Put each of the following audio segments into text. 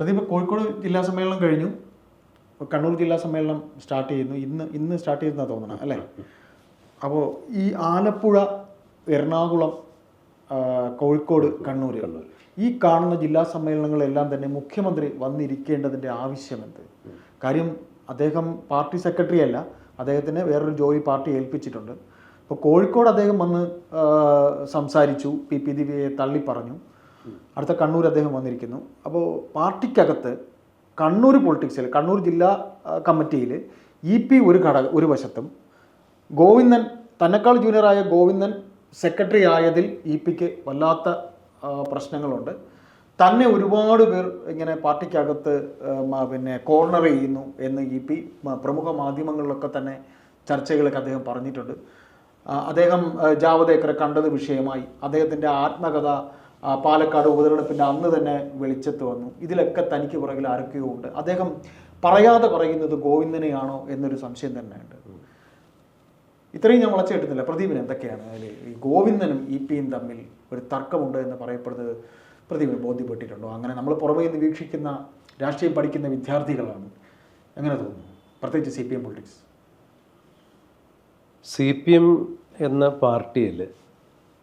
പ്രദീപ് കോഴിക്കോട് ജില്ലാ സമ്മേളനം കഴിഞ്ഞു. കണ്ണൂർ ജില്ലാ സമ്മേളനം സ്റ്റാർട്ട് ചെയ്യുന്നു. ഇന്ന് ഇന്ന് സ്റ്റാർട്ട് ചെയ്യുന്ന തോന്നണം അല്ലേ? അപ്പോൾ ഈ ആലപ്പുഴ എറണാകുളം കോഴിക്കോട് കണ്ണൂർ ഈ കാണുന്ന ജില്ലാ സമ്മേളനങ്ങളെല്ലാം തന്നെ മുഖ്യമന്ത്രി വന്നിരിക്കേണ്ടതിന്റെ ആവശ്യമെന്ത്? കാര്യം അദ്ദേഹം പാർട്ടി സെക്രട്ടറി അല്ല. അദ്ദേഹത്തിന് വേറൊരു ജോലി പാർട്ടി ഏൽപ്പിച്ചിട്ടുണ്ട്. അപ്പോൾ കോഴിക്കോട് അദ്ദേഹം വന്ന് സംസാരിച്ചു. പി പി ദിവ്യയെ തള്ളി പറഞ്ഞു അടുത്ത കണ്ണൂർ അദ്ദേഹം വന്നിരിക്കുന്നു. അപ്പോൾ പാർട്ടിക്കകത്ത് കണ്ണൂർ പൊളിറ്റിക്സിൽ കണ്ണൂർ ജില്ലാ കമ്മിറ്റിയിൽ ഇ പി ഒരു ഘടക ഒരു വശത്തും ഗോവിന്ദൻ തന്നെക്കാൾ ജൂനിയറായ ഗോവിന്ദൻ സെക്രട്ടറി ആയതിൽ ഇ പിക്ക് വല്ലാത്ത പ്രശ്നങ്ങളുണ്ട്. തന്നെ ഒരുപാട് പേർ ഇങ്ങനെ പാർട്ടിക്കകത്ത് പിന്നെ കോർണർ ചെയ്യുന്നു എന്ന് ഇ പി പ്രമുഖ മാധ്യമങ്ങളിലൊക്കെ തന്നെ ചർച്ചകളൊക്കെ അദ്ദേഹം പറഞ്ഞിട്ടുണ്ട്. അദ്ദേഹം ജാവദേക്കറെ കണ്ടത് വിഷയമായി. അദ്ദേഹത്തിന്റെ ആത്മകഥ പാലക്കാട് ഉപതെരഞ്ഞെടുപ്പിന്റെ അന്ന് തന്നെ വെളിച്ചത്ത് വന്നു. ഇതിലൊക്കെ തനിക്ക് പുറകിൽ ആരൊക്കെയോ ഉണ്ട്. അദ്ദേഹം പറയാതെ പറയുന്നത് ഗോവിന്ദനെയാണോ എന്നൊരു സംശയം തന്നെയുണ്ട്. ഇത്രയും ഞാൻ വളച്ചു കിട്ടുന്നില്ല പ്രദീപിന് എന്തൊക്കെയാണ്? അതിൽ ഈ ഗോവിന്ദനും ഇ പിയും തമ്മിൽ ഒരു തർക്കമുണ്ട് എന്ന് പറയപ്പെടുന്നത് പ്രദീപിന് ബോധ്യപ്പെട്ടിട്ടുണ്ടോ? അങ്ങനെ നമ്മൾ പുറമേ നിന്ന് വീക്ഷിക്കുന്ന രാഷ്ട്രീയം പഠിക്കുന്ന വിദ്യാർത്ഥികളാണ്. എങ്ങനെ തോന്നുന്നു? പ്രത്യേകിച്ച് C P M politics. C P M എന്ന പാർട്ടിയിൽ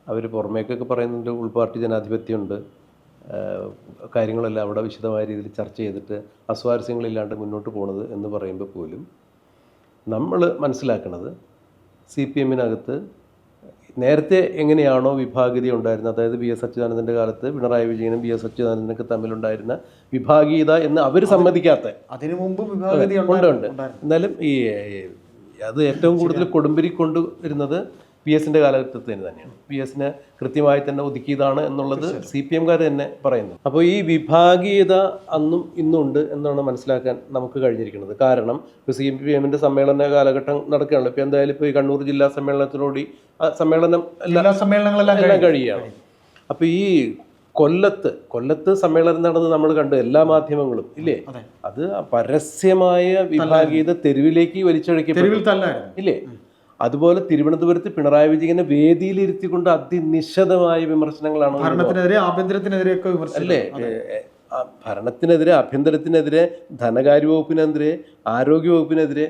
അവർ പുറമേക്കൊക്കെ പറയുന്നുണ്ട് ഉൾപാർട്ടി ജനാധിപത്യമുണ്ട്. കാര്യങ്ങളെല്ലാം അവിടെ വിശദമായ രീതിയിൽ ചർച്ച ചെയ്തിട്ട് അസ്വാരസ്യങ്ങളില്ലാണ്ട് മുന്നോട്ട് പോണത് എന്ന് പറയുമ്പോൾ പോലും നമ്മൾ മനസ്സിലാക്കുന്നത് സി പി എമ്മിനകത്ത് നേരത്തെ എങ്ങനെയാണോ വിഭാഗീയത ഉണ്ടായിരുന്നത്. അതായത് ബി എസ് അച്യുതാനന്ദന്റെ കാലത്ത് പിണറായി വിജയനും ബി എസ് അച്യുതാനന്ദനൊക്കെ തമ്മിലുണ്ടായിരുന്ന വിഭാഗീയത എന്ന് അവർ സമ്മതിക്കാത്ത അതിനു മുമ്പ് വിഭാഗതി ഉണ്ട് ഉണ്ട്. എന്നാലും ഈ അത് ഏറ്റവും കൂടുതൽ കൊടുമ്പിരി കൊണ്ടുവരുന്നത് പി എസിന്റെ കാലഘട്ടത്തിൽ തന്നെയാണ്. പി എസിനെ കൃത്യമായി തന്നെ ഒതുക്കിയതാണ് എന്നുള്ളത് സി പി എംകാർ തന്നെ പറയുന്നു അപ്പോൾ ഈ വിഭാഗീയത അന്നും ഇന്നും ഉണ്ട് എന്നാണ് മനസ്സിലാക്കാൻ നമുക്ക് കഴിഞ്ഞിരിക്കുന്നത്. കാരണം ഇപ്പോൾ സി പി എമ്മിന്റെ സമ്മേളന കാലഘട്ടം നടക്കുകയാണല്ലോ. ഇപ്പോൾ എന്തായാലും ഇപ്പോൾ ഈ കണ്ണൂർ ജില്ലാ സമ്മേളനത്തിനോടി ആ സമ്മേളനം എല്ലാ സമ്മേളനങ്ങളെല്ലാം എല്ലാം കഴിയുകയാണ്. അപ്പോൾ ഈ കൊല്ലത്ത് കൊല്ലത്ത് സമ്മേളനം നടന്ന് നമ്മൾ കണ്ടു എല്ലാ മാധ്യമങ്ങളും ഇല്ലേ? അത്. പരസ്യമായ വിഭാഗീയത തെരുവിലേക്ക് വലിച്ചഴക്കി ഇല്ലേ? അതുപോലെ തിരുവനന്തപുരത്ത് പിണറായി വിജയനെ വേദിയിലിരുത്തിക്കൊണ്ട് അതിനിശിതമായ വിമർശനങ്ങളാണ് ഭരണത്തിനെതിരെ അല്ലേ? ഭരണത്തിനെതിരെ ആഭ്യന്തരത്തിനെതിരെ ധനകാര്യ വകുപ്പിനെതിരെ ആരോഗ്യ വകുപ്പിനെതിരെ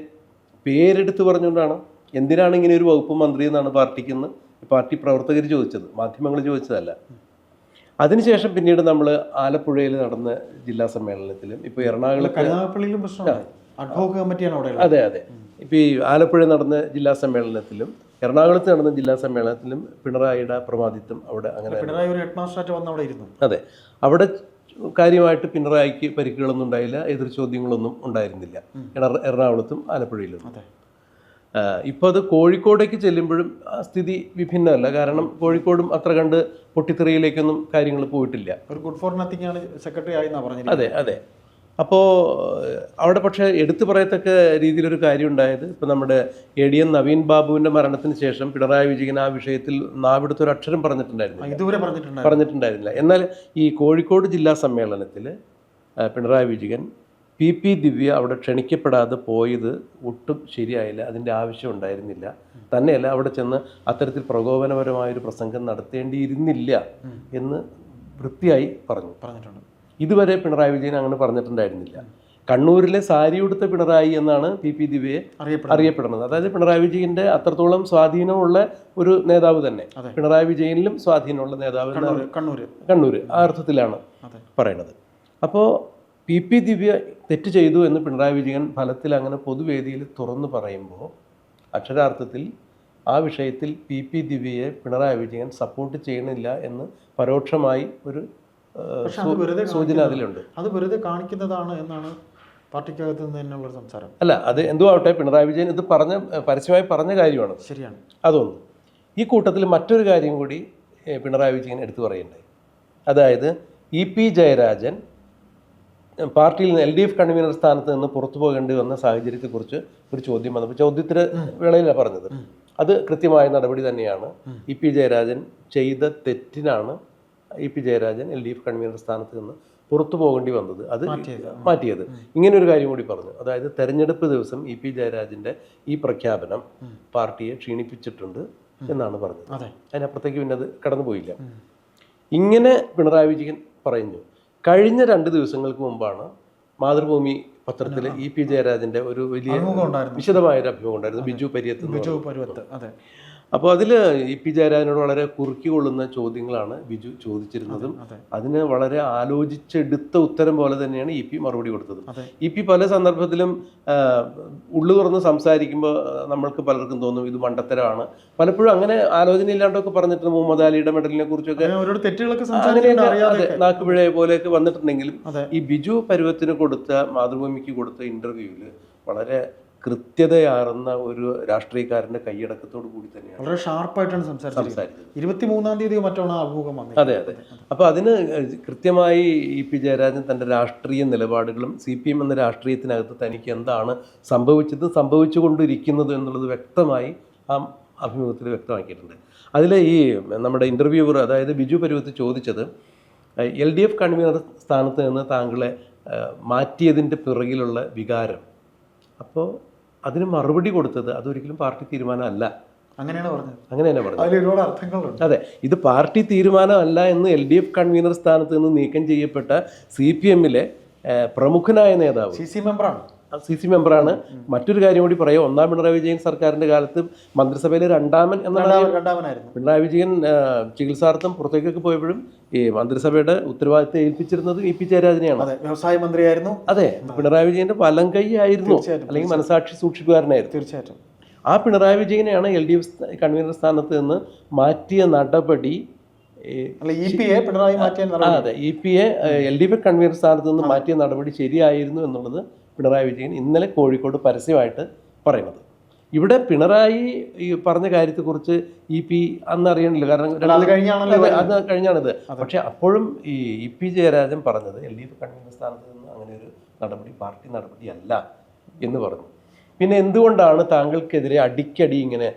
പേരെടുത്ത് പറഞ്ഞുകൊണ്ടാണ് എന്തിനാണ് ഇങ്ങനെ ഒരു വകുപ്പ് മന്ത്രി എന്നാണ് പാർട്ടിക്കെന്ന് പാർട്ടി പ്രവർത്തകർ ചോദിച്ചത് മാധ്യമങ്ങൾ ചോദിച്ചതല്ല. അതിനുശേഷം പിന്നീട് നമ്മൾ ആലപ്പുഴയിൽ നടന്ന ജില്ലാ സമ്മേളനത്തിലും ഇപ്പോൾ എറണാകുളം അതെ അതെ. ഇപ്പോൾ ഈ ആലപ്പുഴ നടന്ന ജില്ലാ സമ്മേളനത്തിലും എറണാകുളത്ത് നടന്ന ജില്ലാ സമ്മേളനത്തിലും പിണറായിയുടെ പ്രമാദിത്വം അവിടെ അങ്ങനെ പിണറായി ഒരു ഹെഡ് മാസ്റ്ററായിട്ട് വന്ന് അവിടെ ഇരുന്നു. അതെ. അവിടെ കാര്യമായിട്ട് പിണറായിക്ക് പരിക്കുകളൊന്നും ഉണ്ടായില്ല എതിർ ചോദ്യങ്ങളൊന്നും ഉണ്ടായിരുന്നില്ല. എറണാകുളത്തും ആലപ്പുഴയിലും. ഇപ്പോൾ അത് കോഴിക്കോടേക്ക് ചെല്ലുമ്പോഴും സ്ഥിതി വിഭിന്നമല്ല. കാരണം കോഴിക്കോടും അത്ര കണ്ട് പൊട്ടിത്തെറിയിലേക്കൊന്നും കാര്യങ്ങൾ പോയിട്ടില്ല. ഒരു ഗുഡ് ഫോർ നത്തിങ് ആണ് സെക്രട്ടറി ആയി അതെ അതെ. അപ്പോൾ അവിടെ പക്ഷേ എടുത്തു പറയത്തക്ക രീതിയിലൊരു കാര്യം ഉണ്ടായത് ഇപ്പം നമ്മുടെ എ ഡി എൻ നവീൻ ബാബുവിന്റെ മരണത്തിന് ശേഷം പിണറായി വിജയൻ ആ വിഷയത്തിൽ നാവിടുത്തൊരു അക്ഷരം പറഞ്ഞിട്ടുണ്ടായിരുന്നു ഇതുവരെ പറഞ്ഞിട്ടുണ്ടായിരുന്നു പറഞ്ഞിട്ടുണ്ടായിരുന്നില്ല. എന്നാൽ ഈ കോഴിക്കോട് ജില്ലാ സമ്മേളനത്തിൽ പിണറായി വിജയൻ പി പി ദിവ്യ അവിടെ ക്ഷണിക്കപ്പെടാതെ പോയത് ഒട്ടും ശരിയായില്ല അതിന്റെ ആവശ്യം ഉണ്ടായിരുന്നില്ല. തന്നെയല്ല അവിടെ ചെന്ന് അത്തരത്തിൽ പ്രകോപനപരമായൊരു പ്രസംഗം നടത്തേണ്ടിയിരുന്നില്ല എന്ന് വൃത്തിയായി പറഞ്ഞു. പറഞ്ഞിട്ടുണ്ട്. ഇതുവരെ പിണറായി വിജയൻ അങ്ങനെ പറഞ്ഞിട്ടുണ്ടായിരുന്നില്ല. കണ്ണൂരിലെ സാരി ഉടുത്ത പിണറായി എന്നാണ് പി പി ദിവ്യയെ അറിയപ്പെടുന്നത്. അതായത് പിണറായി വിജയന്റെ അത്രത്തോളം സ്വാധീനമുള്ള ഒരു നേതാവ് തന്നെ. പിണറായി വിജയനിലും സ്വാധീനമുള്ള നേതാവ് കണ്ണൂർ കണ്ണൂർ ആ അർത്ഥത്തിലാണ് പറയുന്നത് അപ്പോൾ പി പി ദിവ്യ തെറ്റ് ചെയ്തു എന്ന് പിണറായി വിജയൻ ഫലത്തിൽ അങ്ങനെ പൊതുവേദിയിൽ തുറന്നു പറയുമ്പോൾ അക്ഷരാർത്ഥത്തിൽ ആ വിഷയത്തിൽ പി പി ദിവ്യയെ പിണറായി വിജയൻ സപ്പോർട്ട് ചെയ്യണില്ല എന്ന് പരോക്ഷമായി ഒരു സൂചന അതിലുണ്ട് അത് വെറുതെ കാണിക്കുന്നതാണ് എന്നാണ് പാർട്ടിക്കകത്ത് നിന്ന് തന്നെയുള്ള സംസാരം. അല്ല അത് എന്തോ ആവട്ടെ പിണറായി വിജയൻ ഇത് പറഞ്ഞ പരസ്യമായി പറഞ്ഞ കാര്യമാണ്. ശരിയാണ്. അതൊന്ന്. ഈ കൂട്ടത്തിൽ മറ്റൊരു കാര്യം കൂടി പിണറായി വിജയൻ എടുത്തു പറയണ്ടായി അതായത് ഇ പി ജയരാജൻ പാർട്ടിയിൽ നിന്ന് എൽ ഡി എഫ് കൺവീനർ സ്ഥാനത്ത് നിന്ന് പുറത്തു പോകേണ്ടി വന്ന സാഹചര്യത്തെക്കുറിച്ച് ഒരു ചോദ്യം വന്നപ്പോൾ ചോദ്യത്തിന് വേളയിലാണ് പറഞ്ഞത്. അത് കൃത്യമായ നടപടി തന്നെയാണ് ഇ പി ജയരാജൻ ചെയ്ത തെറ്റിനാണ് E P Jayarajan L D F convener സ്ഥാനത്ത് നിന്ന് പുറത്തു പോകേണ്ടി വന്നത്. അത് മാറ്റിയത്. ഇങ്ങനെ ഒരു കാര്യം കൂടി പറഞ്ഞു. അതായത് തെരഞ്ഞെടുപ്പ് ദിവസം ഇ പി ജയരാജന്റെ ഈ പ്രഖ്യാപനം പാർട്ടിയെ ക്ഷീണിപ്പിച്ചിട്ടുണ്ട് എന്നാണ് പറഞ്ഞത്. അതെ. അതിനപ്പുറത്തേക്ക് പിന്നെ അത് കടന്നുപോയില്ല. ഇങ്ങനെ പിണറായി വിജയൻ പറയുന്നു കഴിഞ്ഞ രണ്ട് ദിവസങ്ങൾക്ക് മുമ്പാണ് മാതൃഭൂമി പത്രത്തിൽ ഇ പി ജയരാജന്റെ ഒരു വലിയ വിശദമായ ഒരു അഭിമുഖം ഉണ്ടായിരുന്നു. ബിജു പര്യത്ത് ബിജു പരുവത്ത് അതെ. അപ്പോൾ അതിൽ ഇ പി ജയരാജനോട് വളരെ കുറുക്കി കൊള്ളുന്ന ചോദ്യങ്ങളാണ് ബിജു ചോദിച്ചിരുന്നതും. അതെ അതിന് വളരെ ആലോചിച്ചെടുത്ത ഉത്തരം പോലെ തന്നെയാണ് ഇ പി മറുപടി കൊടുത്തത്. ഇ പി പല സന്ദർഭത്തിലും ഉള്ളു തുറന്ന് സംസാരിക്കുമ്പോൾ നമ്മൾക്ക് പലർക്കും തോന്നും ഇത് മണ്ടത്തരമാണ്. പലപ്പോഴും അങ്ങനെ ആലോചന ഇല്ലാണ്ടൊക്കെ പറഞ്ഞിട്ട് മുഹമ്മദ് അലിയുടെ മെഡലിനെ കുറിച്ചൊക്കെ. അങ്ങനെയൊക്കെ അറിയാതെ അതെ നാക്കുപിഴ പോലെയൊക്കെ വന്നിട്ടുണ്ടെങ്കിലും ഈ ബിജു പരുവത്തിന് കൊടുത്ത മാതൃഭൂമിക്ക് കൊടുത്ത ഇന്റർവ്യൂവിൽ വളരെ കൃത്യതയാർന്ന ഒരു രാഷ്ട്രീയക്കാരന്റെ കൈയടക്കത്തോട് കൂടി തന്നെയാണ്. വളരെ ഷാർപ്പായിട്ടാണ് സംസാരിച്ചത് സംസാരിച്ചത്. ഇരുപത്തി മൂന്നാം തീയതി മറ്റാണ് അഭിമുഖം വന്നത് അതെ അതെ. അപ്പോൾ അതിന് കൃത്യമായി ഇ പി ജയരാജൻ തന്റെ രാഷ്ട്രീയ നിലപാടുകളും സി പി എം എന്ന രാഷ്ട്രീയത്തിനകത്ത് തനിക്ക് എന്താണ് സംഭവിച്ചത് സംഭവിച്ചുകൊണ്ടിരിക്കുന്നത് എന്നുള്ളത് വ്യക്തമായി ആ അഭിമുഖത്തിൽ വ്യക്തമാക്കിയിട്ടുണ്ട്. അതിൽ ഈ നമ്മുടെ ഇന്റർവ്യൂവർ അതായത് ബിജു പരുവത്ത് ചോദിച്ചത് എൽ ഡി എഫ് കൺവീനർ സ്ഥാനത്ത് നിന്ന് താങ്കളെ മാറ്റിയതിന്റെ പിറകിലുള്ള വികാരം. അപ്പോൾ അതിന് മറുപടി കൊടുത്തത് അതൊരിക്കലും പാർട്ടി തീരുമാനമല്ല. അങ്ങനെയാണ് പറഞ്ഞത്. അങ്ങനെയാണ് പറഞ്ഞത്? അതിൽ ഒരുപാട് അർത്ഥങ്ങളുണ്ട്. അതെ ഇത് പാർട്ടി തീരുമാനമല്ല എന്ന് എൽ ഡി എഫ് കൺവീനർ സ്ഥാനത്ത് നിന്ന് നീക്കം ചെയ്യപ്പെട്ട സി പി എമ്മിലെ പ്രമുഖനായ നേതാവ്. സി സി മെമ്പറാണ്. സി സി മെമ്പറാണ്. മറ്റൊരു കാര്യം കൂടി പറയാം. ഒന്നാം പിണറായി വിജയൻ സർക്കാരിന്റെ കാലത്ത് മന്ത്രിസഭയിലെ രണ്ടാമൻ എന്നാണ് രണ്ടാമനായിരുന്നു. പിണറായി വിജയൻ ചികിത്സാർത്ഥം പുറത്തേക്കൊക്കെ പോയപ്പോഴും ഈ മന്ത്രിസഭയുടെ ഉത്തരവാദിത്തം ഏൽപ്പിച്ചിരുന്നത് ഇ പി ജയരാജനെയാണ്. വ്യവസായ മന്ത്രിയായിരുന്നു. അതെ പിണറായി വിജയന്റെ വലം കൈ ആയിരുന്നു. അല്ലെങ്കിൽ മനസാക്ഷി സൂക്ഷിപ്പുകാരനായിരുന്നു. തീർച്ചയായിട്ടും. ആ പിണറായി വിജയനെയാണ് എൽ ഡി എഫ് കൺവീനർ സ്ഥാനത്ത് നിന്ന് മാറ്റിയ നടപടി അതെ E P A L D F convener സ്ഥാനത്ത് നിന്ന് മാറ്റിയ നടപടി ശരിയായിരുന്നു എന്നുള്ളത് പിണറായി വിജയൻ ഇന്നലെ കോഴിക്കോട് പരസ്യമായിട്ട് പറയുന്നത്. ഇവിടെ പിണറായി ഈ പറഞ്ഞ കാര്യത്തെക്കുറിച്ച് ഇ പി അന്ന് അറിയണില്ല. കാരണം അത് കഴിഞ്ഞാണിത്. പക്ഷേ അപ്പോഴും ഈ ഇ പി ജയരാജൻ പറഞ്ഞത് എൽ ഡി എഫ് കൺവീനർ സ്ഥാനത്ത് നിന്ന് അങ്ങനെ ഒരു നടപടി പാർട്ടി നടപടിയല്ല എന്ന് പറഞ്ഞു. പിന്നെ എന്തുകൊണ്ടാണ് താങ്കൾക്കെതിരെ അടിക്കടി ഇങ്ങനെ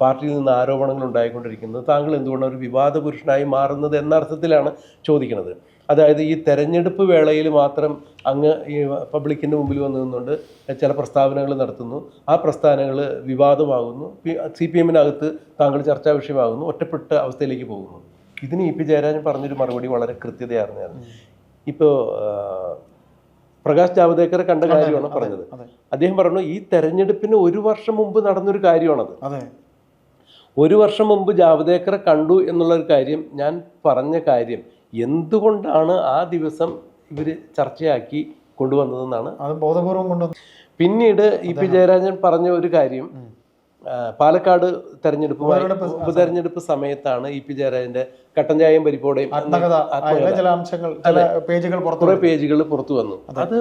പാർട്ടിയിൽ നിന്ന് ആരോപണങ്ങൾ ഉണ്ടായിക്കൊണ്ടിരിക്കുന്നത്? താങ്കൾ എന്തുകൊണ്ടാണ് ഒരു വിവാദ പുരുഷനായി മാറുന്നത് എന്ന അർത്ഥത്തിലാണ് ചോദിക്കുന്നത്. അതായത് ഈ തെരഞ്ഞെടുപ്പ് വേളയിൽ മാത്രം അങ്ങ് ഈ പബ്ലിക്കിന്റെ മുമ്പിൽ വന്നു നിന്നുകൊണ്ട് ചില പ്രസ്താവനകൾ നടത്തുന്നു. ആ പ്രസ്ഥാനങ്ങൾ വിവാദമാകുന്നു. സി പി എമ്മിനകത്ത് താങ്കൾ ചർച്ചാ വിഷയമാകുന്നു. ഒറ്റപ്പെട്ട അവസ്ഥയിലേക്ക് പോകുന്നു. ഇതിന് ഇ പി ജയരാജൻ പറഞ്ഞൊരു മറുപടി വളരെ കൃത്യതയായിരുന്നു ഇപ്പോൾ പ്രകാശ് ജാവദേക്കറെ കണ്ട കാര്യമാണ് പറഞ്ഞത്. അദ്ദേഹം പറഞ്ഞു ഈ തെരഞ്ഞെടുപ്പിന് ഒരു വർഷം മുമ്പ് നടന്നൊരു കാര്യമാണത്. ഒരു വർഷം മുമ്പ് ജാവദേക്കറെ കണ്ടു എന്നുള്ള ഒരു കാര്യം ഞാൻ പറഞ്ഞ കാര്യം എന്തുകൊണ്ടാണ് ആ ദിവസം ഇവർ ചർച്ചയാക്കി കൊണ്ടുവന്നതെന്നാണ് അത് ബോധപൂർവം കൊണ്ടുവന്നത് പിന്നീട് ഇ പി ജയരാജൻ പറഞ്ഞ ഒരു കാര്യം പാലക്കാട് തെരഞ്ഞെടുപ്പ് ഉപതെരഞ്ഞെടുപ്പ് സമയത്താണ് ഇ പി ജയരാജന്റെ കട്ടൻ ചായയും പരിപ്പോടെയും പേജുകൾ പുറത്തു പേജുകൾ പുറത്തു വന്നു. അത്.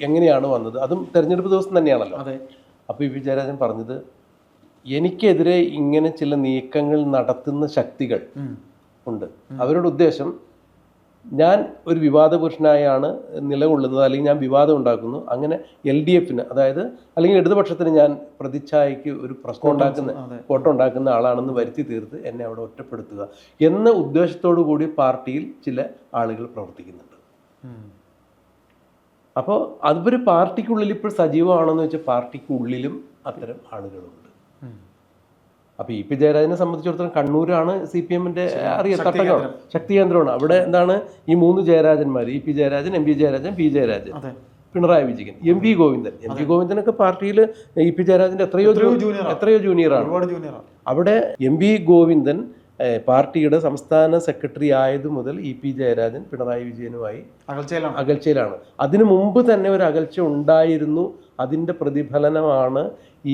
എങ്ങനെയാണ് വന്നത്? അതും തെരഞ്ഞെടുപ്പ് ദിവസം തന്നെയാണല്ലോ. അപ്പൊ അപ്പോൾ ഇ പി ജയരാജൻ പറഞ്ഞത് എനിക്കെതിരെ ഇങ്ങനെ ചില നീക്കങ്ങൾ നടത്തുന്ന ശക്തികൾ. ഉണ്ട്. അവരുടെ ഉദ്ദേശം ഞാൻ ഒരു വിവാദ പുരുഷനായാണ് നിലകൊള്ളുന്നത് അല്ലെങ്കിൽ ഞാൻ വിവാദം ഉണ്ടാക്കുന്നു. അങ്ങനെ എൽ ഡി എഫിന് അതായത് അല്ലെങ്കിൽ ഇടതുപക്ഷത്തിന് ഞാൻ പ്രതിച്ഛായയ്ക്ക് ഒരു പ്രശ്നം ഉണ്ടാക്കുന്ന ഫോട്ടോ ഉണ്ടാക്കുന്ന ആളാണെന്ന് വരുത്തി തീർത്ത് എന്നെ അവിടെ ഒറ്റപ്പെടുത്തുക എന്ന ഉദ്ദേശത്തോടു കൂടി പാർട്ടിയിൽ ചില ആളുകൾ പ്രവർത്തിക്കുന്നുണ്ട്. അപ്പോൾ അതൊരു പാർട്ടിക്കുള്ളിൽ ഇപ്പോൾ സജീവമാണെന്ന് വെച്ചാൽ പാർട്ടിക്കുള്ളിലും അത്തരം ആളുകളുണ്ട്. അപ്പോൾ ഇ പി ജയരാജനെ സംബന്ധിച്ചിടത്തോളം കണ്ണൂരാണ് സി പി എമ്മിന്റെ അറിയാം ശക്തി തട്ടകം കേന്ദ്രം. ശക്തി കേന്ദ്രമാണ്. അവിടെ എന്താണ് ഈ മൂന്ന് ജയരാജന്മാർ E P Jayarajan M P Jayarajan P Jayarajan. Pinarayi Vijayan M V Govindan. M V ഗോവിന്ദനൊക്കെ പാർട്ടിയിൽ ഇ പി ജയരാജന്റെ എത്രയോ എത്രയോ ജൂനിയറാണ് അവിടെ എം വി ഗോവിന്ദൻ പാർട്ടിയുടെ സംസ്ഥാന സെക്രട്ടറി ആയതു മുതൽ ഇ പി ജയരാജൻ പിണറായി വിജയനുമായി അകൽച്ചയിലാണ്. അകൽച്ചയിലാണ്. അതിനു മുമ്പ് തന്നെ ഒരു അകൽച്ച ഉണ്ടായിരുന്നു. അതിന്റെ പ്രതിഫലനമാണ്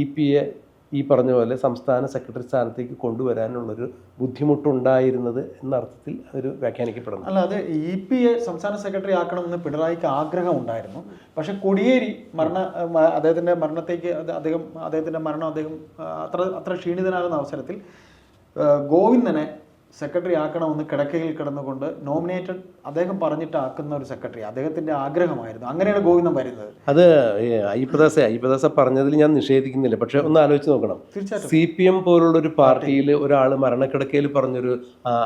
ഇ പി എ ഈ പറഞ്ഞ പോലെ സംസ്ഥാന സെക്രട്ടറി സ്ഥാനത്തേക്ക് കൊണ്ടുവരാനുള്ളൊരു ബുദ്ധിമുട്ടുണ്ടായിരുന്നത് എന്ന അർത്ഥത്തിൽ ഒരു വ്യാഖ്യാനിക്കപ്പെടുന്നു. അല്ല അത് ഇ പി എ സംസ്ഥാന സെക്രട്ടറി ആക്കണമെന്ന് പിണറായിക്ക് ആഗ്രഹം ഉണ്ടായിരുന്നു പക്ഷെ കൊടിയേരി മരണ അദ്ദേഹത്തിന്റെ മരണത്തേക്ക് അദ്ദേഹം അദ്ദേഹത്തിന്റെ മരണം അദ്ദേഹം അത്ര അത്ര ക്ഷീണിതനാകുന്ന അവസരത്തിൽ ഗോവിന്ദനെ സെക്രട്ടറി ആക്കണമെന്ന് കിടക്കയിൽ കിടന്നുകൊണ്ട് നോമിനേറ്റഡ് അദ്ദേഹം പറഞ്ഞിട്ട് ആക്കുന്ന ഒരു സെക്രട്ടറി അദ്ദേഹത്തിന്റെ ആഗ്രഹമായിരുന്നു. അങ്ങനെയാണ് ഗോവിന്ദൻ വരുന്നത്. അത് അയ്യപ്പദാസ അയ്യപ്പദാസ പറഞ്ഞതിൽ ഞാൻ നിഷേധിക്കുന്നില്ല. പക്ഷെ ഒന്ന് ആലോചിച്ച് നോക്കണം. സി പി എം പോലുള്ള ഒരു പാർട്ടിയിൽ ഒരാൾ മരണക്കിടക്കയിൽ പറഞ്ഞൊരു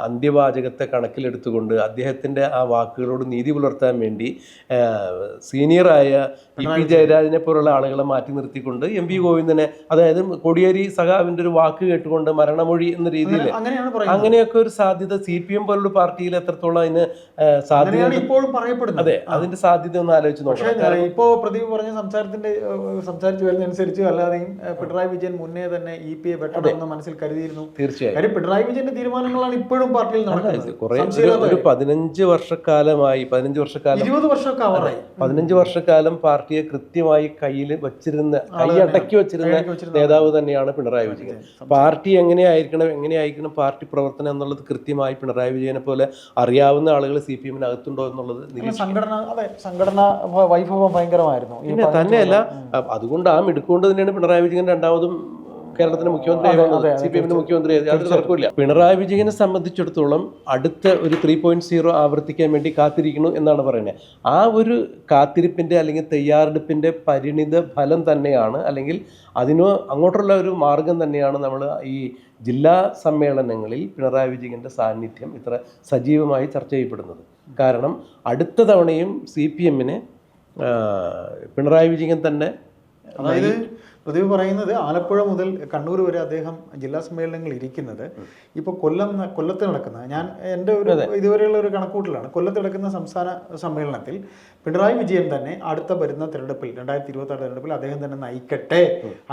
അന്ത്യവാചകത്തെ കണക്കിലെടുത്തുകൊണ്ട് അദ്ദേഹത്തിന്റെ ആ വാക്കുകളോട് നീതി പുലർത്താൻ വേണ്ടി സീനിയറായ ഇ പി ജയരാജനെ പോലുള്ള ആളുകളെ മാറ്റി നിർത്തിക്കൊണ്ട് എം വി ഗോവിന്ദനെ അതായത് കൊടിയേരി സഖാവിന്റെ ഒരു വാക്ക് കേട്ടുകൊണ്ട് മരണമൊഴി എന്ന രീതിയിൽ അങ്ങനെയൊക്കെ ഒക്കെ ഒരു സാധ്യത സി പി എം പോലുള്ള പാർട്ടിയിൽ എത്രത്തോളം അതിന് സാധ്യത ഇപ്പോഴും പറയപ്പെടുന്നത്. അതെ അതിന്റെ സാധ്യത ഒന്ന് ആലോചിച്ച് നോക്കാം ഇപ്പോ പ്രദീപ് പറഞ്ഞ സംസാരത്തിന്റെ സംസാരിച്ചു വരുന്നതനുസരിച്ച് അല്ലാതെയും പിണറായി വിജയൻ മുന്നേ തന്നെ ഇ പി എ വെട്ടണമെന്ന് മനസ്സിൽ കരുതിയിരുന്നു. തീർച്ചയായും. പിണറായി വിജയന്റെ തീരുമാനങ്ങളാണ് ഇപ്പോഴും പാർട്ടിയിൽ നടക്കുന്നത്. ഒരു- പതിനഞ്ച് വർഷക്കാലമായി പതിനഞ്ച് വർഷക്കാലം ഇരുപത് വർഷമൊക്കെ ആവാറായി. പതിനഞ്ച് വർഷക്കാലം പാർട്ടിയെ കൃത്യമായി കയ്യിൽ വെച്ചിരുന്ന കൈ അടക്കി കൈയടക്കി വെച്ചിരുന്ന നേതാവ് തന്നെയാണ് പിണറായി വിജയൻ. പാർട്ടി എങ്ങനെയായിരിക്കണം എങ്ങനെയായിരിക്കണം പാർട്ടി പ്രവർത്തനം എന്നുള്ളത് കൃത്യമായി പിണറായി വിജയനെ പോലെ അറിയാവുന്ന ആളുകൾ സി പി എമ്മിന് അകത്തുണ്ടോ എന്നുള്ളത് സംഘടന അതെ സംഘടന വൈഭവം ഭയങ്കരമായിരുന്നു. പിന്നെ തന്നെയല്ല അതുകൊണ്ടാണ് അതുകൊണ്ട് ആ മിടുക്കൊണ്ട് തന്നെയാണ് പിണറായി വിജയൻ രണ്ടാമതും കേരളത്തിന്റെ മുഖ്യമന്ത്രി സി പി എമ്മിന്റെ മുഖ്യമന്ത്രി യാതൊരു തർക്കമില്ല പിണറായി വിജയനെ സംബന്ധിച്ചിടത്തോളം അടുത്ത ഒരു ത്രീ പോയിന്റ് സീറോ ആവർത്തിക്കാൻ വേണ്ടി കാത്തിരിക്കുന്നു എന്നാണ് പറയുന്നത്. ആ ഒരു കാത്തിരിപ്പിന്റെ അല്ലെങ്കിൽ തയ്യാറെടുപ്പിന്റെ പരിണിത ഫലം തന്നെയാണ് അല്ലെങ്കിൽ അതിനോ അങ്ങോട്ടുള്ള ഒരു മാർഗം തന്നെയാണ് നമ്മൾ ഈ ജില്ലാ സമ്മേളനങ്ങളിൽ പിണറായി വിജയന്റെ സാന്നിധ്യം ഇത്ര സജീവമായി ചർച്ച ചെയ്യപ്പെടുന്നത്. കാരണം അടുത്ത തവണയും സി പി എമ്മിന് പിണറായി വിജയൻ തന്നെ അതായത് പ്രദീപ് പറയുന്നത് ആലപ്പുഴ മുതൽ കണ്ണൂർ വരെ അദ്ദേഹം ജില്ലാ സമ്മേളനങ്ങൾ ഇരിക്കുന്നത്. ഇപ്പോൾ കൊല്ലം കൊല്ലത്ത് നടക്കുന്ന ഞാൻ എന്റെ ഒരു ഇതുവരെയുള്ള ഒരു കണക്കൂട്ടലാണ്. കൊല്ലത്ത് നടക്കുന്ന സംസ്ഥാന സമ്മേളനത്തിൽ പിണറായി വിജയൻ തന്നെ അടുത്ത വരുന്ന തെരഞ്ഞെടുപ്പിൽ രണ്ടായിരത്തി ഇരുപത്തി ആറ് തെരഞ്ഞെടുപ്പിൽ അദ്ദേഹം തന്നെ നയിക്കട്ടെ.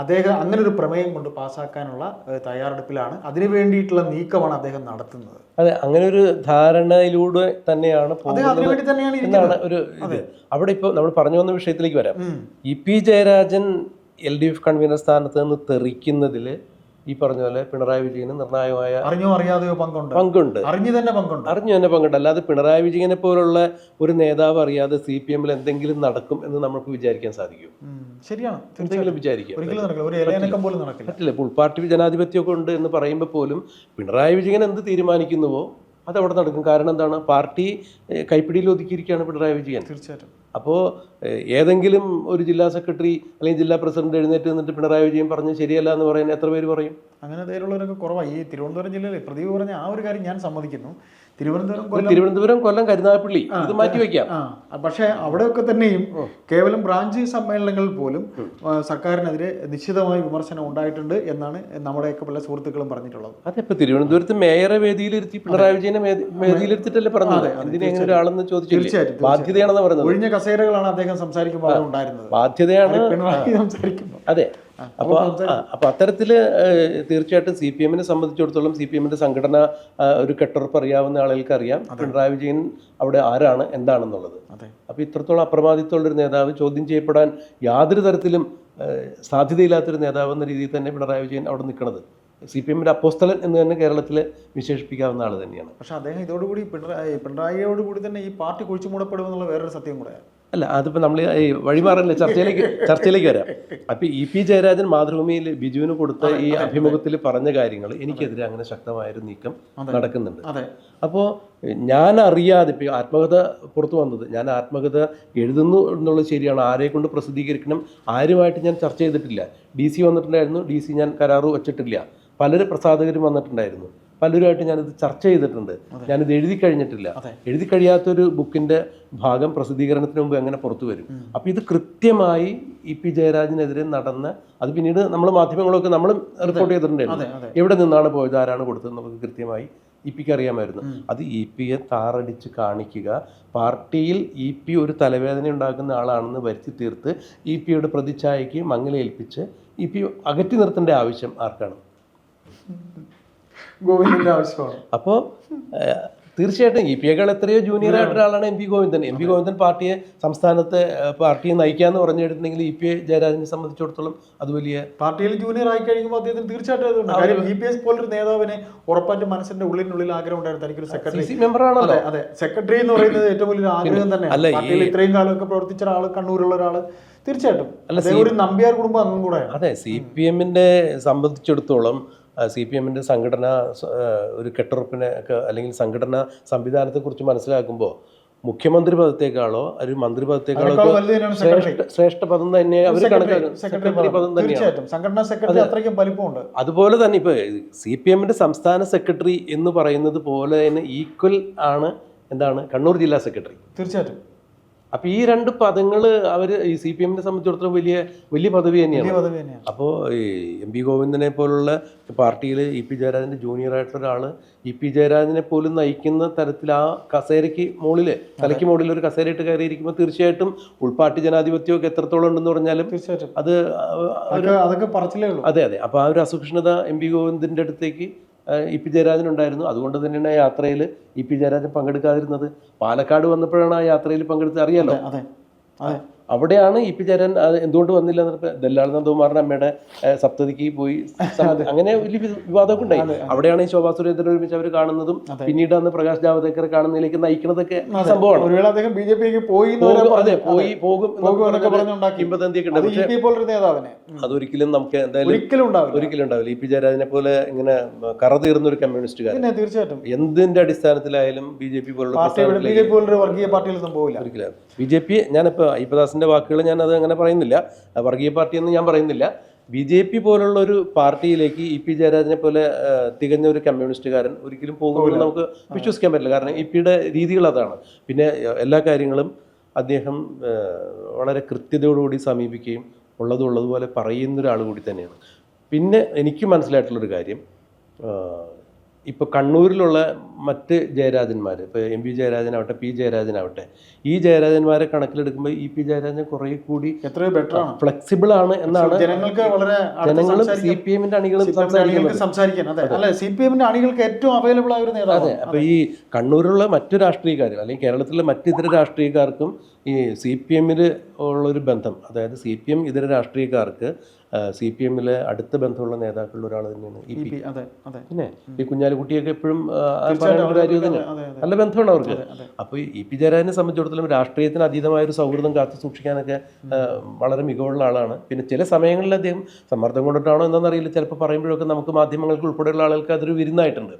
അദ്ദേഹം അങ്ങനെ ഒരു പ്രമേയം കൊണ്ട് പാസ്സാക്കാനുള്ള തയ്യാറെടുപ്പിലാണ്. അതിനു വേണ്ടിയിട്ടുള്ള നീക്കമാണ് അദ്ദേഹം നടത്തുന്നത്. അതെ അങ്ങനെ ഒരു ധാരണയിലൂടെ തന്നെയാണ് എന്നാണ് ഒരു അവിടെ ഇപ്പോൾ നമ്മൾ പറഞ്ഞു വന്ന വിഷയത്തിലേക്ക് വരാം. E P Jayarajan L D F convener സ്ഥാനത്ത് നിന്ന് തെറിക്കുന്നതിൽ ഈ പറഞ്ഞ പോലെ പിണറായി വിജയന് നിർണായകമായ അറിഞ്ഞോ അറിയാതെയോ പങ്കുണ്ട്? പങ്കുണ്ട്. അറിഞ്ഞു തന്നെ പങ്കുണ്ട്. അറിഞ്ഞു തന്നെ പങ്കുണ്ട്. അല്ലാതെ പിണറായി വിജയനെ പോലുള്ള ഒരു നേതാവ് അറിയാതെ സി പി എമ്മിൽ എന്തെങ്കിലും നടക്കും എന്ന് നമുക്ക് വിചാരിക്കാൻ സാധിക്കും. ശരിയാണ്. എന്തെങ്കിലും വിചാരിക്കാം. പറ്റില്ല. ഉൾപാർട്ടി ജനാധിപത്യമൊക്കെ ഉണ്ട് എന്ന് പറയുമ്പോൾ പോലും പിണറായി വിജയൻ എന്ത് തീരുമാനിക്കുന്നുവോ അത് അവിടെ നടക്കും. കാരണം എന്താണ്? പാർട്ടി കൈപ്പിടിയിൽ ഒതുക്കിയിരിക്കുകയാണ് പിണറായി വിജയൻ. തീർച്ചയായിട്ടും. അപ്പോൾ ഏതെങ്കിലും ഒരു ജില്ലാ സെക്രട്ടറി അല്ലെങ്കിൽ ജില്ലാ പ്രസിഡന്റ് എഴുന്നേറ്റ് നിന്നിട്ട് പിണറായി വിജയൻ പറഞ്ഞ് ശരിയല്ല എന്ന് പറയുന്നത് എത്ര പേര് പറയും? അങ്ങനെ ധൈര്യമുള്ളവരൊക്കെ കുറവാണ് ഈ തിരുവനന്തപുരം ജില്ലയിൽ പ്രദീപ് പറഞ്ഞ ആ ഒരു കാര്യം ഞാൻ സമ്മതിക്കുന്നു. തിരുവനന്തപുരം കൊല്ലം തിരുവനന്തപുരം കൊല്ലം കരുനാഗപ്പള്ളി ഇത് മാറ്റി വയ്ക്കാം. പക്ഷേ അവിടെയൊക്കെ തന്നെയും കേവലം ബ്രാഞ്ച് സമ്മേളനങ്ങളിൽ പോലും സർക്കാരിനെതിരെ നിശ്ചിതമായ വിമർശനം ഉണ്ടായിട്ടുണ്ട് എന്നാണ് നമ്മുടെയൊക്കെ പല സുഹൃത്തുക്കളും പറഞ്ഞിട്ടുള്ളത്. അതെ ഇപ്പൊ തിരുവനന്തപുരത്ത് മേയറെ വേദിയിലിരുത്തി പിണറായി വിജയനെ വേദിയിലിരുത്തിട്ടല്ലേ പറഞ്ഞത്? എന്തിനാ ഒരാളെന്ന് ചോദിച്ചു തീർച്ചയായിട്ടും, ബാധ്യതയാണെന്ന് പറഞ്ഞത്. ഒഴിഞ്ഞ കസേരകളാണ് അദ്ദേഹം സംസാരിക്കുമ്പോൾ ഉണ്ടായിരുന്നത്. ബാധ്യതയാണ്. പിണറായി സംസാരിക്കുമ്പോൾ. അതെ. അപ്പോൾ അപ്പോൾ അത്തരത്തിൽ തീർച്ചയായിട്ടും സി പി എമ്മിനെ സംബന്ധിച്ചിടത്തോളം സി പി എമ്മിന്റെ സംഘടന ഒരു കെട്ടുറപ്പ് അറിയാവുന്ന ആളുകൾക്ക് അറിയാം. പിണറായി വിജയൻ അവിടെ ആരാണ് എന്താണെന്നുള്ളത്. അപ്പോൾ ഇത്രത്തോളം അപ്രമാദിത്തമുള്ള ഒരു നേതാവ് ചോദ്യം ചെയ്യപ്പെടാൻ യാതൊരു തരത്തിലും സാധ്യതയില്ലാത്തൊരു നേതാവ് എന്ന രീതിയിൽ തന്നെ പിണറായി വിജയൻ അവിടെ നിൽക്കുന്നത് സി പി എമ്മിന്റെ അപ്പോസ്തലൻ എന്ന് തന്നെ കേരളത്തിൽ വിശേഷിപ്പിക്കാവുന്ന ആൾ തന്നെയാണ്. പക്ഷെ അദ്ദേഹം ഇതോടുകൂടി പിണറായി പിണറായിയോടുകൂടി തന്നെ ഈ പാർട്ടി കുഴിച്ചു മൂടപ്പെടുമെന്നുള്ള വേറൊരു സത്യം കൂടെയാണ്. അല്ല അതിപ്പോൾ നമ്മൾ ഈ വഴിമാറല്ലേ ചർച്ചയിലേക്ക് ചർച്ചയിലേക്ക് വരാം. അപ്പോൾ ഇ പി ജയരാജൻ മാതൃഭൂമിയിൽ ബിജുവിന് കൊടുത്ത ഈ അഭിമുഖത്തിൽ പറഞ്ഞ കാര്യങ്ങൾ എനിക്കെതിരെ അങ്ങനെ ശക്തമായൊരു നീക്കം നടക്കുന്നുണ്ട്. അപ്പോൾ ഞാൻ അറിയാതെ ഇപ്പോൾ ആത്മകഥ പുറത്തു വന്നത് ഞാൻ ആത്മകഥ എഴുതുന്നു എന്നുള്ളത് ശരിയാണ്. ആരെ കൊണ്ട് പ്രസിദ്ധീകരിക്കണം ആരുമായിട്ട് ഞാൻ ചർച്ച ചെയ്തിട്ടില്ല. ഡി സി വന്നിട്ടുണ്ടായിരുന്നു ഡി സി ഞാൻ കരാറ് വച്ചിട്ടില്ല. പലരും പ്രസാധകരും വന്നിട്ടുണ്ടായിരുന്നു. പലരുമായിട്ട് ഞാനിത് ചർച്ച ചെയ്തിട്ടുണ്ട്. ഞാനിത് എഴുതി കഴിഞ്ഞിട്ടില്ല. എഴുതി കഴിയാത്തൊരു ബുക്കിന്റെ ഭാഗം പ്രസിദ്ധീകരണത്തിന് മുമ്പ് എങ്ങനെ പുറത്തു വരും? അപ്പോൾ ഇത് കൃത്യമായി ഇ പി ജയരാജനെതിരെ നടന്ന അത് പിന്നീട് നമ്മൾ മാധ്യമങ്ങളൊക്കെ നമ്മൾ റിപ്പോർട്ട് ചെയ്തിട്ടുണ്ടായിരുന്നു. എവിടെ നിന്നാണ് പോയത് ആരാണ് കൊടുത്തത് നമുക്ക് കൃത്യമായി ഇ പിക്ക് അറിയാമായിരുന്നു. അത് ഇ പിയെ താറടിച്ച് കാണിക്കുക പാർട്ടിയിൽ ഇ പി ഒരു തലവേദന ഉണ്ടാക്കുന്ന ആളാണെന്ന് വരുത്തി തീർത്ത് ഇ പിയുടെ പ്രതിച്ഛായയ്ക്ക് മങ്ങലേൽപ്പിച്ച് ഇ പി അകറ്റി നിർത്തേണ്ട ആവശ്യം ആർക്കാണ്? ഗോവിന്ദന്റെ ആവശ്യമാണ്. അപ്പോ തീർച്ചയായിട്ടും ഇ പി എക്കാൾ എത്രയോ ജൂനിയർ ആയിട്ട് ഒരാളാണ് M P Govindan. M P Govindan പാർട്ടിയെ സംസ്ഥാനത്തെ പാർട്ടിയെ നയിക്കാന്ന് പറഞ്ഞു കഴിഞ്ഞിട്ടുണ്ടെങ്കിൽ ഇ പി എ ജയരാജനെ സംബന്ധിച്ചിടത്തോളം അത് വലിയ പാർട്ടിയിൽ ജൂനിയർ ആയി കഴിയുമ്പോൾ അദ്ദേഹത്തിന് തീർച്ചയായിട്ടും കാര്യം ഇ പി എസ് പോലൊരു നേതാവിനെ ഉറപ്പായിട്ട് മനസ്സിന്റെ ഉള്ളിനുള്ളിൽ ആഗ്രഹം ഉണ്ടായിരുന്നു. സെക്രട്ടറി മെമ്പർ അതെ സെക്രട്ടറി എന്ന് പറയുന്നത് ഏറ്റവും വലിയ ആഗ്രഹം അല്ല, ഈ- പാർട്ടിയിൽ ഇത്രയും കാലമൊക്കെ പ്രവർത്തിച്ച ഒരാൾ കണ്ണൂരുള്ള ഒരാൾ തീർച്ചയായിട്ടും. അല്ല ഒരു നമ്പ്യാർ കുടുംബം അതും കൂടെ അതെ സി പി എമ്മിന്റെ സംബന്ധിച്ചിടത്തോളം സി പി എമ്മിന്റെ സംഘടന ഒരു കെട്ടുറപ്പിനെ ഒക്കെ അല്ലെങ്കിൽ സംഘടനാ സംവിധാനത്തെക്കുറിച്ച് മനസ്സിലാക്കുമ്പോൾ മുഖ്യമന്ത്രി പദത്തേക്കാളോ ഒരു മന്ത്രി പദത്തേക്കാളോ ശ്രേഷ്ഠ പദം തന്നെ അവർ കണക്കാക്കും സെക്രട്ടറി സെക്രട്ടറി പദം. തന്നെയാണ്. തീർച്ചയായിട്ടും. സംഘടനാ സെക്രട്ടറി അത്രയ്ക്കും വലിപ്പമുണ്ട്. അതുപോലെ തന്നെ ഇപ്പോൾ സി പി എമ്മിന്റെ സംസ്ഥാന സെക്രട്ടറി എന്ന് പറയുന്നത് പോലെ തന്നെ ഈക്വൽ ആണ് എന്താണ്? കണ്ണൂർ ജില്ലാ സെക്രട്ടറി. തീർച്ചയായിട്ടും. അപ്പൊ ഈ രണ്ട് പദങ്ങൾ അവർ ഈ സി പി എമ്മിനെ സംബന്ധിച്ചിടത്തോളം വലിയ വലിയ പദവി തന്നെയാണ്. അപ്പോൾ ഈ എം പി ഗോവിന്ദനെ പോലുള്ള പാർട്ടിയിൽ ഇ പി ജയരാജന്റെ ജൂനിയർ ആയിട്ടുള്ള ഒരാൾ ഇ പി ജയരാജനെ പോലും നയിക്കുന്ന തരത്തിൽ ആ കസേരയ്ക്ക് മുകളിൽ തലയ്ക്ക് മുകളിൽ ഒരു കസേരയിട്ട് കയറിയിരിക്കുമ്പോൾ തീർച്ചയായിട്ടും ഉൾപാർട്ടി ജനാധിപത്യമൊക്കെ എത്രത്തോളം ഉണ്ടെന്ന് പറഞ്ഞാലും തീർച്ചയായിട്ടും. അത് അതൊക്കെ പറച്ചിലേ ഉള്ളൂ. അതെ അതെ. അപ്പോൾ ആ ഒരു അസൂക്ഷ്മത എം പി ഗോവിന്ദന്റെ അടുത്തേക്ക് ഇ പി ജയരാജൻ ഉണ്ടായിരുന്നു. അതുകൊണ്ട് തന്നെയാണ് ആ യാത്രയിൽ ഇ പി ജയരാജൻ പങ്കെടുക്കാതിരുന്നത്. പാലക്കാട് വന്നപ്പോഴാണ് ആ യാത്രയിൽ പങ്കെടുത്ത് അറിയാലോ? അതെ അതെ. അവിടെയാണ് ഇ പി അത് എന്തുകൊണ്ട് വന്നില്ല ദല്ലാൾ നന്ദകുമാറിന്റെ അമ്മയുടെ സപ്തതിക്ക് പോയി അങ്ങനെ വലിയ വിവാദമൊക്കെ ഉണ്ടായി അവിടെയാണ് ഈ ശോഭാ സുരേന്ദ്രൻ ഒരുമിച്ച് അവർ കാണുന്നതും പിന്നീട് അന്ന് പ്രകാശ് ജാവദേക്കർ കാണുന്നതിലേക്ക് നയിക്കുന്നതൊക്കെ സംഭവമാണ്. ഒരുവേള അദ്ദേഹം ബി ജെ പിക്ക് പോയി അതെ പോയി പോകും അതൊരിക്കലും നമുക്ക് എന്തായാലും ഒരിക്കലും ഉണ്ടാവില്ല. ഇ പി ജയരാജനെ പോലെ ഇങ്ങനെ കറ തീർന്ന ഒരു കമ്മ്യൂണിസ്റ്റുകാരൻ. കാര്യം തീർച്ചയായിട്ടും. എന്തിന്റെ അടിസ്ഥാനത്തിലായാലും ബി ജെ പി പോലുള്ള ബി ജെ പി ഞാനിപ്പോ വർഗീയ പാർട്ടിയിലൊന്നും പോവില്ല. ഒരിക്കലും. ബി ജെ പി ഞാനിപ്പോൾ അയ്യപ്പദാസിന്റെ വാക്കുകൾ ഞാൻ അത് അങ്ങനെ പറയുന്നില്ല. വർഗീയ പാർട്ടിയെന്ന് ഞാൻ പറയുന്നില്ല. ബി ജെ പി പോലുള്ള ഒരു പാർട്ടിയിലേക്ക് ഇ പി ജയരാജനെ പോലെ തികഞ്ഞ ഒരു കമ്മ്യൂണിസ്റ്റുകാരൻ ഒരിക്കലും പോകുമെന്ന് നമുക്ക് വിശ്വസിക്കാൻ പറ്റില്ല. കാരണം ഇ പിയുടെ രീതികൾ അതാണ്. പിന്നെ എല്ലാ കാര്യങ്ങളും അദ്ദേഹം വളരെ കൃത്യതയോടുകൂടി സമീപിക്കുകയും ഉള്ളതും ഉള്ളതുപോലെ പറയുന്ന ഒരാൾ കൂടി തന്നെയാണ്. പിന്നെ എനിക്ക് മനസ്സിലായിട്ടുള്ളൊരു കാര്യം ഇപ്പോൾ കണ്ണൂരിലുള്ള മറ്റ് ജയരാജന്മാർ ഇപ്പോൾ എം പി ജയരാജനാവട്ടെ പി ജയരാജനാവട്ടെ ഈ ജയരാജന്മാരെ കണക്കിലെടുക്കുമ്പോൾ ഇ പി ജയരാജൻ കുറേ കൂടി എത്രയോ ബെറ്റർ ഫ്ലെക്സിബിൾ ആണ് എന്നാണ് ജനങ്ങൾക്ക് വളരെ ജനങ്ങളും സി പി എമ്മിന്റെ അണികളും സംസാരിക്കുന്നത് അണികൾക്ക് സംസാരിക്കാൻ അതെ. അല്ലെ? സി പി എമ്മിന്റെ അണികൾക്ക് ഏറ്റവും അവൈലബിൾ ആയ ഒരു നേതാവ് അതെ. അപ്പോൾ ഈ കണ്ണൂരിലുള്ള മറ്റു രാഷ്ട്രീയക്കാർ അല്ലെങ്കിൽ കേരളത്തിലെ മറ്റു ഇതര രാഷ്ട്രീയക്കാർക്കും ഈ സി പി എമ്മിൽ ഉള്ളൊരു ബന്ധം അതായത് സി പി എം ഇതര രാഷ്ട്രീയക്കാർക്ക് സി പി എമ്മിലെ അടുത്ത ബന്ധമുള്ള നേതാക്കളിൽ ഒരാൾ തന്നെയാണ് ഇ പി പിന്നെ ഈ കുഞ്ഞാലിക്കുട്ടിയൊക്കെ എപ്പോഴും കാര്യം തന്നെ നല്ല ബന്ധമാണ് അവർക്ക്. അപ്പൊ അപ്പോൾ ഈ പി ജയരാജനെ സംബന്ധിച്ചിടത്തോളം രാഷ്ട്രീയത്തിന് അതീതമായ ഒരു സൗഹൃദം കാത്തു സൂക്ഷിക്കാനൊക്കെ വളരെ മികവുള്ള ആളാണ്. പിന്നെ ചില സമയങ്ങളിൽ അദ്ദേഹം സമ്മർദ്ദം കൊണ്ടിട്ടാണോ എന്താണെന്നറിയില്ല. ചിലപ്പോൾ പറയുമ്പോഴൊക്കെ നമുക്ക് മാധ്യമങ്ങൾക്ക് ഉൾപ്പെടെയുള്ള ആളുകൾക്ക് അതൊരു വിരുന്നായിട്ടുണ്ട്.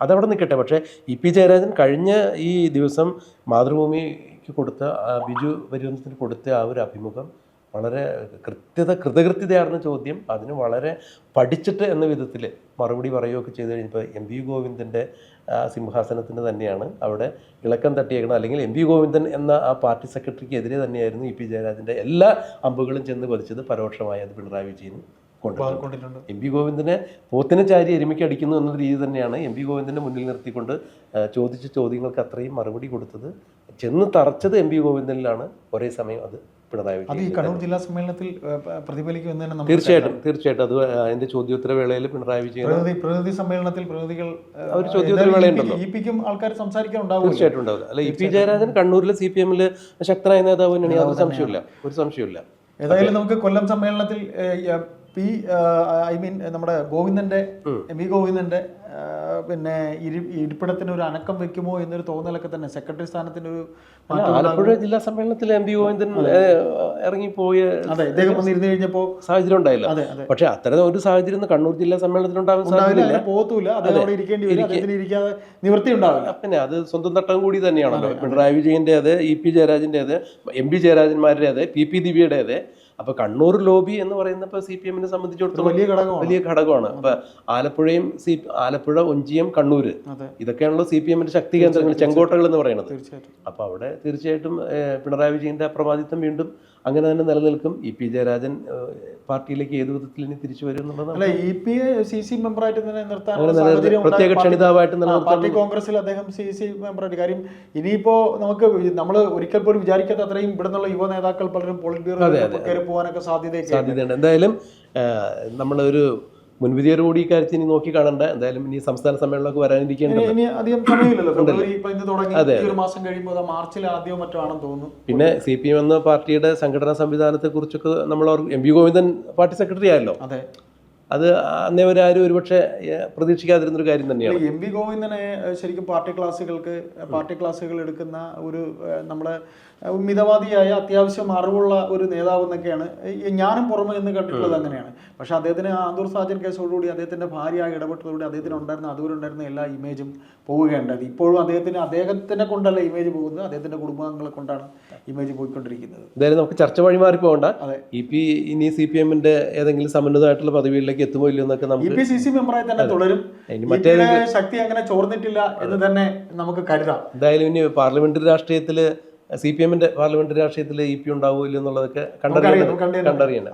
അതവിടെ നിൽക്കട്ടെ പക്ഷേ ഇ പി ജയരാജൻ കഴിഞ്ഞ ഈ ദിവസം മാതൃഭൂമിക്ക് കൊടുത്ത ബിജു പരിവന്തത്തിന് കൊടുത്ത ആ ഒരു അഭിമുഖം വളരെ കൃത്യത കൃതകൃത്യതയാർന്ന ചോദ്യം. അതിന് വളരെ പഠിച്ചിട്ട് എന്ന വിധത്തിൽ മറുപടി പറയുകയൊക്കെ ചെയ്ത് കഴിഞ്ഞപ്പോൾ എം വി ഗോവിന്ദന്റെ സിംഹാസനത്തിന് തന്നെയാണ്. അവിടെ ഇളക്കം തട്ടിയേക്കണം അല്ലെങ്കിൽ എം വി ഗോവിന്ദൻ എന്ന ആ പാർട്ടി സെക്രട്ടറിക്ക് എതിരെ തന്നെയായിരുന്നു ഇ പി ജയരാജന്റെ എല്ലാ അമ്പുകളും ചെന്ന് പതിച്ചത്. പരോക്ഷമായി അത് പിണറായി കൊണ്ടുവന്നു കൊണ്ടിട്ടുണ്ട്. എം പി ഗോവിന്ദനെ പോത്തിനെ ചാരി എരുമയ്ക്ക് അടിക്കുന്നു എന്ന രീതി തന്നെയാണ് എം പി ഗോവിന്ദനെ മുന്നിൽ നിർത്തിക്കൊണ്ട് ചോദിച്ച ചോദ്യങ്ങൾക്ക് അത്രയും മറുപടി കൊടുത്തത്. ചെന്ന് തറച്ചത് എം പി ഗോവിന്ദനിലാണ്. ഒരേ സമയം അത് പിണറായി അത് ഈ കണ്ണൂർ ജില്ലാ സമ്മേളനത്തിൽ പ്രതിഫലിക്കുമെന്ന് തന്നെ തീർച്ചയായിട്ടും തീർച്ചയായിട്ടും. അത് അതിന്റെ ചോദ്യോത്തര വേളയിൽ പിണറായി വിജയൻ പ്രതിനിധി പ്രതിനിധി സമ്മേളനത്തിൽ പ്രതിനിധികൾ ഏഹ്, ചോദ്യോത്തര വേളയുണ്ടല്ലോ. ഇ പിക്കും ആൾക്കാർ സംസാരിക്കാനുണ്ടാവും തീർച്ചയായിട്ടും ഉണ്ടാവില്ല അല്ല ഇ പി ജയരാജൻ കണ്ണൂരിലെ സി പി എമ്മിൽ ശക്തനായ നേതാവ് തന്നെയാണ്. യാതൊരു സംശയമില്ല ഒരു സംശയമില്ല ഏതായാലും നമുക്ക് കൊല്ലം സമ്മേളനത്തിൽ ഈ, പി ഐ മീൻ നമ്മുടെ ഗോവിന്ദന്റെ എം വി ഗോവിന്ദന്റെ പിന്നെ ഇരി- ഇരിപ്പിടത്തിന് ഒരു അനക്കം വെക്കുമോ എന്നൊരു തോന്നലൊക്കെ തന്നെ സെക്രട്ടറി സ്ഥാനത്തിന് ഒരു ആലപ്പുഴ ജില്ലാ സമ്മേളനത്തിൽ എം പി ഗോവിന്ദൻ ഇറങ്ങിപ്പോയ അതെ ഇദ്ദേഹം വന്നിരുന്നു കഴിഞ്ഞപ്പോ സാഹചര്യം ഉണ്ടായില്ല. പക്ഷെ അത്തരം ഒരു സാഹചര്യം കണ്ണൂർ ജില്ലാ സമ്മേളനത്തിൽ സാധ്യതയില്ല. പോകത്തൂല അവിടെ ഇരിക്കേണ്ടി വരും. ഇരിക്കാതെ നിവൃത്തി ഉണ്ടാവില്ല. പിന്നെ അത് സ്വന്തം തട്ടം കൂടി തന്നെയാണല്ലോ. പിണറായി വിജയന്റെ അതെ ഇ പി ജയരാജന്റെ അതെ എം പി ജയരാജന്മാരുടെ അതെ പി പി ദിവ്യയുടെ അതെ അപ്പൊ കണ്ണൂർ ലോബി എന്ന് പറയുന്നപ്പോൾ സി പി എമ്മിനെ സംബന്ധിച്ചിടത്തോളം വലിയ ഘടകമാണ്. വലിയ ഘടകമാണ്. അപ്പൊ ആലപ്പുഴയും സി ആലപ്പുഴ ഒഞ്ചിയം കണ്ണൂര് ഇതൊക്കെയാണല്ലോ സി പി എമ്മിന്റെ ശക്തി കേന്ദ്രങ്ങൾ ചെങ്കോട്ടകൾ എന്ന് പറയുന്നത്. അപ്പോൾ അപ്പൊ അവിടെ തീർച്ചയായിട്ടും പിണറായി വിജയന്റെ അപ്രമാദിത്വം വീണ്ടും അങ്ങനെ തന്നെ നിലനിൽക്കും. ഇ പി ജയരാജൻ പാർട്ടിയിലേക്ക് ഏത് വിധത്തിൽ ഇനി തിരിച്ചു വരും എന്നുള്ളത് അല്ല ഇ പി സി സി മെമ്പറായിട്ട് തന്നെ നിർത്താൻ പ്രത്യേക ക്ഷണിതാവായിട്ട് പാർട്ടി കോൺഗ്രസിൽ അദ്ദേഹം സി സി മെമ്പറായിട്ട്. കാര്യം ഇനിയിപ്പോ നമുക്ക് നമ്മൾ ഒരിക്കൽ പോലും വിചാരിക്കാത്ത അത്രയും ഇവിടെ നിന്നുള്ള യുവ നേതാക്കൾ പലരും പോളിറ്റ് ബ്യൂറോ കയറി പോകാനൊക്കെ സാധ്യതയൊക്കെ എന്തായാലും നമ്മളൊരു മുൻവിധിയോടുകൂടി ഇക്കാര്യത്തിൽ ഇനി നോക്കി കാണണ്ട? എന്തായാലും ഇനി സംസ്ഥാന സമ്മേളനമൊക്കെ വരാനിരിക്കേണ്ടത് ഈ പിന്നെ സി പി എം എന്ന പാർട്ടിയുടെ സംഘടനാ സംവിധാനത്തെ കുറിച്ചൊക്കെ നമ്മൾ M P Govindan party secretary ആയല്ലോ. അതെ. അത് അന്നേ വരെ ആരും ഒരുപക്ഷെ പ്രതീക്ഷിക്കാതിരുന്ന പ്രതീക്ഷിക്കാതിരുന്നൊരു കാര്യം തന്നെയാണ്. എം വി ഗോവിന്ദനെ ശരിക്കും പാർട്ടി ക്ലാസ്സുകൾക്ക് ഏഹ്, പാർട്ടി ക്ലാസ്സുകൾ എടുക്കുന്ന ഒരു നമ്മുടെ മിതവാദിയായ അത്യാവശ്യം അറിവുള്ള ഒരു നേതാവ് എന്നൊക്കെയാണ്. ഞാനും പുറമെ നിന്ന് കണ്ടിട്ടുള്ളത് അങ്ങനെയാണ്. പക്ഷെ അദ്ദേഹത്തിന് ആന്തൂർ സാജൻ കേസോടുകൂടി അദ്ദേഹത്തിന്റെ ഭാര്യ ഇടപെട്ടതോടുകൂടി അദ്ദേഹത്തിന് ഉണ്ടായിരുന്ന അതുവരുണ്ടായിരുന്ന എല്ലാ ഇമേജും പോവുകയുണ്ടായത് ഇപ്പോഴും അദ്ദേഹത്തിന് അദ്ദേഹത്തിനെ കൊണ്ടല്ല ഇമേജ് പോകുന്നത് അദ്ദേഹത്തിന്റെ കുടുംബാംഗങ്ങളെ കൊണ്ടാണ് ഇമേജ് പോയിക്കൊണ്ടിരിക്കുന്നത്. എന്തായാലും നമുക്ക് ചർച്ച വഴി മാറി പോകണ്ട. ഇ പി ഇനി സി പി എമ്മിന്റെ ഏതെങ്കിലും സമന്വിതമായിട്ടുള്ള പദവിയിലേക്ക് എത്തുമോ ഇല്ലയോ എന്നൊക്കെ ഇ നമുക്ക് പി സി സി മെമ്പറായി തന്നെ തുടരും. ശക്തി അങ്ങനെ ചോർന്നിട്ടില്ല എന്ന് തന്നെ നമുക്ക് കരുതാം. എന്തായാലും ഇനി പാർലമെന്ററി രാഷ്ട്രീയത്തിൽ സി പി എമ്മിന്റെ പാർലമെന്ററി രാഷ്ട്രീയത്തിൽ ഇ പി ഉണ്ടാവുമല്ലോ എന്നുള്ളതൊക്കെ നമുക്കറിയാം, കണ്ടറിയണം കണ്ടറിയണം